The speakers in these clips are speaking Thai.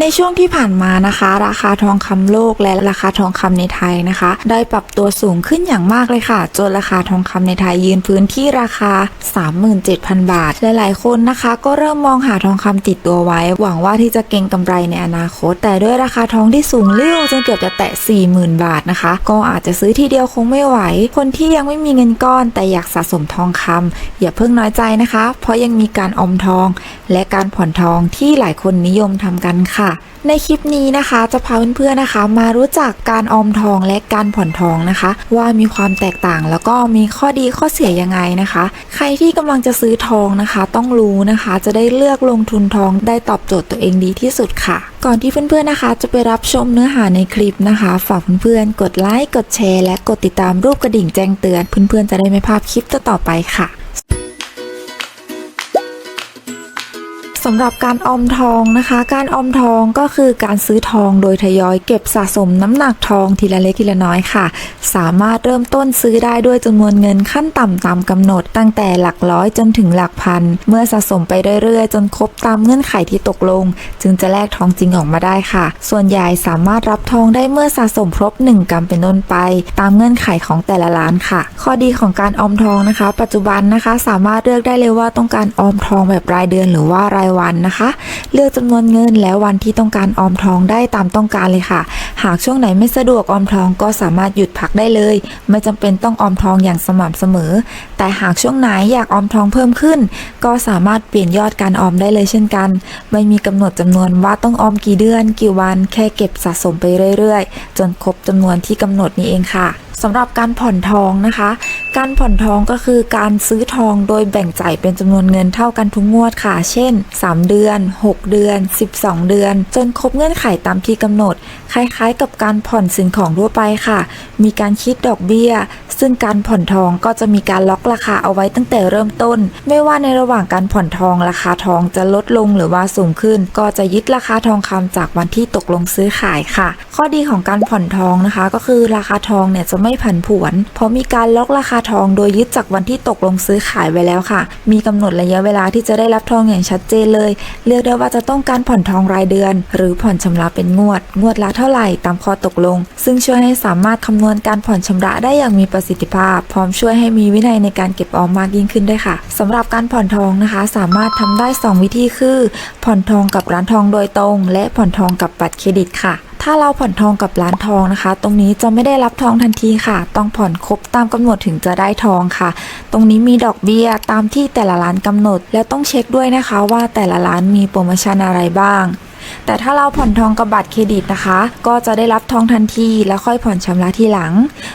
ในช่วงที่ผ่านมานะคะ ราคาทองคำโลกและราคาทองคำในไทยนะคะ ได้ปรับตัวสูงขึ้นอย่างมากเลยค่ะ จนราคาทองคำในไทยยืนพื้นที่ราคา 37,000 บาทหลายๆคนนะคะ ก็เริ่มมองหาทองคำติดตัวไว้ หวังว่าที่จะเก็งกำไรในอนาคต แต่ด้วยราคาทองที่สูงเลี้ยวจนเกือบจะแตะ 40,000 บาทนะคะ ก็อาจจะซื้อทีเดียวคงไม่ไหว คนที่ยังไม่มีเงินก้อน แต่อยากสะสมทองคำอย่าเพิ่งน้อยใจนะคะ เพราะยังมีการออมทอง และการผ่อนทองที่หลายคนนิยมทำกันค่ะในคลิปนี้นะคะจะพาเพื่อนๆนะคะ มารู้จักการออมทองและการผ่อนทองนะคะ ว่ามีความแตกต่างแล้วก็มีข้อดีข้อเสียยังไงนะคะ ใครที่กำลังจะซื้อทองนะคะ ต้องรู้นะคะ จะได้เลือกลงทุนทองได้ตอบโจทย์ตัวเองดีที่สุดค่ะ ก่อนที่เพื่อนๆนะคะ จะไปรับชมเนื้อหาในคลิปนะคะ ฝากเพื่อนๆกดไลค์กดแชร์และกดติดตามรูปกระดิ่งแจ้งเตือน เพื่อนๆจะได้ไม่พลาดคลิปต่อๆไปค่ะ สำหรับการออมทองนะคะ การออมทองก็คือการซื้อทองโดยทยอยเก็บสะสมน้ำหนักทองทีละเล็กทีละน้อยค่ะ สามารถเริ่มต้นซื้อได้ด้วยจำนวนเงินขั้นต่ำตามกำหนด ตั้งแต่หลักร้อยจนถึงหลักพัน เมื่อสะสมไปเรื่อยๆ จนครบตามเงื่อนไขที่ตกลง จึงจะแลกทองจริงออกมาได้ค่ะ ส่วนใหญ่สามารถรับทองได้เมื่อสะสมครบ 1 กรัมเป็นต้นไป ตามเงื่อนไขของแต่ละร้านค่ะ ข้อดีของการออมทองนะคะ ปัจจุบันนะคะ สามารถเลือกได้เลยว่าต้องการออมทองแบบรายเดือนหรือว่ารายวันนะคะ เลือกจำนวนเงินและวันที่ต้องการออมทองได้ตามต้องการเลยค่ะ หากช่วงไหนไม่สะดวกออมทองก็สามารถหยุดพักได้เลย ไม่จำเป็นต้องออมทองอย่างสม่ำเสมอ แต่หากช่วงไหนอยากออมทองเพิ่มขึ้น ก็สามารถเปลี่ยนยอดการออมได้เลยเช่นกัน ไม่มีกำหนดจำนวนว่าต้องออมกี่เดือน กี่วันแค่เก็บสะสมไปเรื่อยๆ จนครบจำนวนที่กำหนดนี้เองค่ะ สำหรับการผ่อนทองนะคะ การผ่อนทองก็คือการซื้อทองโดยแบ่งจ่ายเป็นจำนวนเงินเท่ากันทุกงวดค่ะ เช่น 3 เดือน 6 เดือน 12 เดือน จนครบเงื่อนไขตามที่กำหนด คล้ายๆ กับการผ่อนสินของทั่วไปค่ะ มีการคิดดอกเบี้ย ซึ่งการผ่อนทองก็จะมีการล็อกราคาเอาไว้ตั้งแต่เริ่มต้น ไม่ว่าในระหว่างการผ่อนทองราคาทองจะลดลงหรือว่าสูงขึ้น ก็จะยึดราคาทองคำจากวันที่ตกลงซื้อขายค่ะ ข้อดีของการผ่อนทองนะคะ ก็คือราคาทองเนี่ยจะไม่ผันผวน เพราะมีการล็อกราคาทองโดยยึดจากวันที่ตกลงซื้อขายไว้แล้วค่ะ มีกำหนดระยะเวลาที่จะได้รับทองอย่างชัดเจนเลย เลือกได้ว่าจะต้องการผ่อนทองรายเดือน หรือผ่อนชำระเป็นงวด งวดละเท่าไหร่ตามข้อตกลง ซึ่งช่วยให้สามารถคำนวณการผ่อนชำระได้อย่างมีประสิทธิภาพ พร้อมช่วยให้มีวินัยในการเก็บออมมากยิ่งขึ้นด้วยค่ะสำหรับการผ่อนทองนะคะ สามารถทำได้ 2 วิธีคือ ผ่อนทองกับร้านทองโดยตรง และผ่อนทองกับบัตรเครดิตค่ะ ถ้าเราผ่อนทองกับร้านทองนะคะ ตรงนี้จะไม่ได้รับทองทันทีค่ะ ต้องผ่อนครบตามกำหนดถึงจะได้ทองค่ะ ตรงนี้มีดอกเบี้ยตามที่แต่ละร้านกำหนด แล้วต้องเช็คด้วยนะคะว่าแต่ละร้านมีโปรโมชั่นอะไรบ้าง แต่ถ้าเราผ่อนทองกับบัตรเครดิตนะคะ ก็จะได้รับทองทันทีแล้วค่อยผ่อนชำระทีหลัง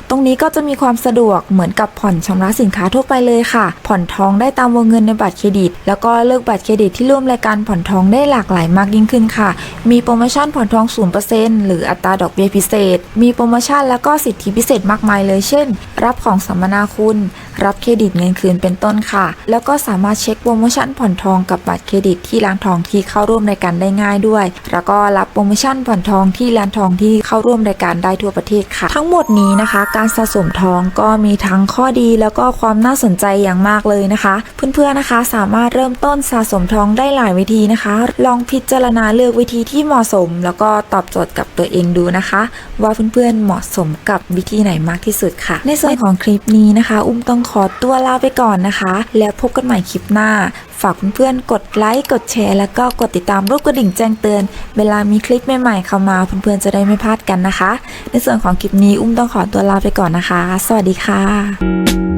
ตรงนี้ก็จะมีความสะดวกเหมือนกับผ่อนชำระสินค้าทั่วไปเลยค่ะ ผ่อนทองได้ตามวงเงินในบัตรเครดิต แล้วก็เลือกบัตรเครดิตที่ร่วมรายการผ่อนทองได้หลากหลายมากยิ่งขึ้นค่ะ มีโปรโมชั่นผ่อนทอง 0%หรืออัตราดอกเบี้ยพิเศษ มีโปรโมชั่นแล้วก็สิทธิพิเศษมากมายเลย เช่น รับของสัมมนาคุณ รับเครดิตเงินคืนเป็นต้นค่ะ แล้วก็สามารถเช็คโปรโมชั่นผ่อนทองกับบัตรเครดิตที่ร้านทองที่เข้าร่วมรายการได้ง่ายด้วยแล้วก็รับโปรโมชั่นผ่อนทองที่ร้านทองที่เข้าร่วมรายการได้ทั่วประเทศค่ะ ทั้งหมดนี้นะคะ การสะสมทองก็มีทั้งข้อดีแล้วก็ความน่าสนใจอย่างมากเลยนะคะ เพื่อนๆนะคะสามารถเริ่มต้นสะสมทองได้หลายวิธีนะคะ ลองพิจารณาเลือกวิธีที่เหมาะสม แล้วก็ตอบโจทย์กับตัวเองดูนะคะ ว่าเพื่อนๆเหมาะสมกับวิธีไหนมากที่สุดค่ะ ในส่วนของคลิปนี้นะคะ อุ้มต้องขอตัวลาไปก่อนนะคะ แล้วพบกันใหม่คลิปหน้า ฝากเพื่อนๆ กดไลค์ กดแชร์ แล้วก็กดติดตามรูปกระดิ่งแจ้งเตือน เวลามีคลิปใหม่ๆ เข้ามาเพื่อนๆ จะได้ไม่พลาดกันนะคะ ในส่วนของคลิปนี้อุ้มต้องขอตัวลาไปก่อนนะคะ สวัสดีค่ะ